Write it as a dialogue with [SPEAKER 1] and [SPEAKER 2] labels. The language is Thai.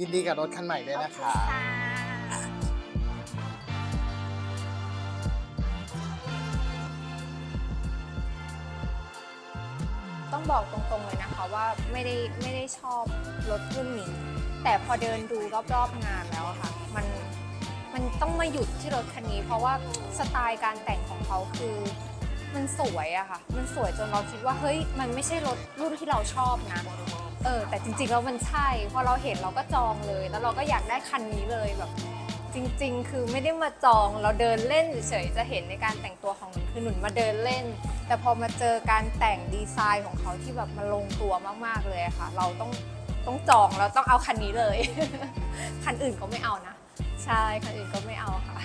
[SPEAKER 1] ยินดีกับรถคันใหม่ด้วยนะคะ
[SPEAKER 2] ต้องบอกตรงๆเลยนะคะว่าไม่ได้ไม่ได้ชอบรถรุ่นนี้ แต่พอเดินดูรอบๆงานแล้วอะค่ะ มันมันต้องมาหยุดที่รถคันนี้ เพราะว่าสไตล์การแต่งของเขาคือ มันสวยอะค่ะ มันสวยจนเราคิดว่าเฮ้ย มันไม่ใช่รถรุ่นที่เราชอบนะ เออ แต่จริงๆแล้วมันใช่ พอเราเห็นเราก็จองเลย แล้วเราก็อยากได้คันนี้เลยแบบ จริง ๆ คือไม่ได้มาจอง เราเดินเล่นเฉยๆ จะเห็นในการแต่งตัวของหนุนคือหนุนมาเดินเล่น แต่พอมาเจอการแต่งดีไซน์ของเขาที่แบบมาลงตัวมากๆเลยค่ะ เราต้องต้องจอง เราต้องเอาคันนี้เลย คันอื่นก็ไม่เอานะ ใช่ คันอื่นก็ไม่เอาค่ะ